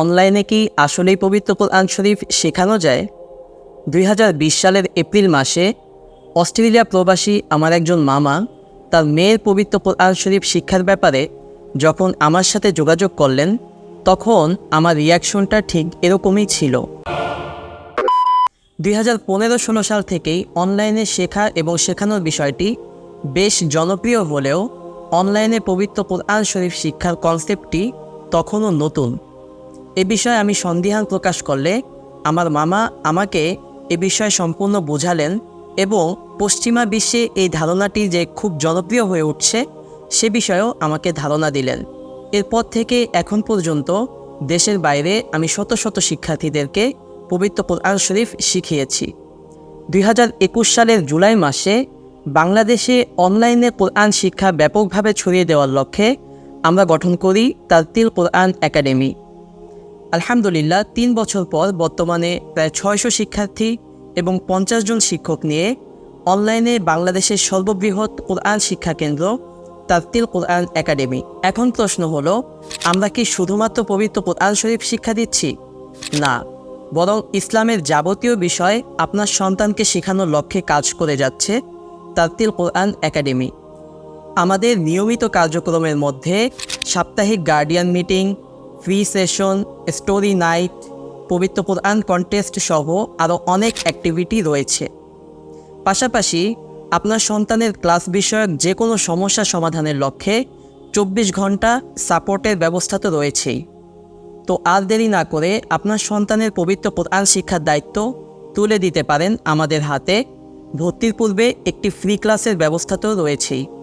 অনলাইনে কি আসলেই পবিত্র কোরআন শরীফ শেখানো যায়? দুই হাজার বিশ সালের এপ্রিল মাসে অস্ট্রেলিয়া প্রবাসী আমার একজন মামা তার মেয়ের পবিত্র কোরআন শরীফ শিক্ষার ব্যাপারে যখন আমার সাথে যোগাযোগ করলেন, তখন আমার রিয়াকশনটা ঠিক এরকমই ছিল। দুই হাজার পনেরো ষোলো সাল থেকেই অনলাইনে শেখা এবং শেখানোর বিষয়টি বেশ জনপ্রিয় হলেও অনলাইনে পবিত্র কোরআন শরীফ শিক্ষার কনসেপ্টটি তখনও নতুন। এ বিষয়ে আমি সন্দিহান প্রকাশ করলে আমার মামা আমাকে এ বিষয়ে সম্পূর্ণ বোঝালেন এবং পশ্চিমা বিশ্বে এই ধারণাটি যে খুব জনপ্রিয় হয়ে উঠছে, সে বিষয়েও আমাকে ধারণা দিলেন। এরপর থেকে এখন পর্যন্ত দেশের বাইরে আমি শত শত শিক্ষার্থীদেরকে পবিত্র কোরআন শরীফ শিখিয়েছি। দুই হাজার একুশ সালের জুলাই মাসে বাংলাদেশে অনলাইনে কোরআন শিক্ষা ব্যাপকভাবে ছড়িয়ে দেওয়ার লক্ষ্যে আমরা গঠন করি তারতিল কোরআন একাডেমি। আলহামদুলিল্লাহ, তিন বছর পর বর্তমানে প্রায় ছয়শো শিক্ষার্থী এবং পঞ্চাশ জন শিক্ষক নিয়ে অনলাইনে বাংলাদেশের সর্ববৃহৎ কোরআন শিক্ষা কেন্দ্র তারতিল কোরআন একাডেমি। এখন প্রশ্ন হলো, আমরা কি শুধুমাত্র পবিত্র কোরআন শরীফ শিক্ষা দিচ্ছি? না, বরং ইসলামের যাবতীয় বিষয় আপনার সন্তানকে শেখানোর লক্ষ্যে কাজ করে যাচ্ছে তারতিল কোরআন একাডেমি। আমাদের নিয়মিত কার্যক্রমের মধ্যে সাপ্তাহিক guardian meeting free session, story night, পবিত্র কোরআন কন্টেস্ট সহ আরও অনেক অ্যাক্টিভিটি রয়েছে। পাশাপাশি আপনার সন্তানের ক্লাস বিষয়ক যে কোনো সমস্যা সমাধানের লক্ষ্যে চব্বিশ ঘণ্টা সাপোর্টের ব্যবস্থা তো রয়েছেই। তো আর দেরি না করে আপনার সন্তানের পবিত্র কোরআন শিক্ষার দায়িত্ব তুলে দিতে পারেন আমাদের হাতে। ভর্তির পূর্বে একটি ফ্রি ক্লাসের ব্যবস্থা তো রয়েছেই।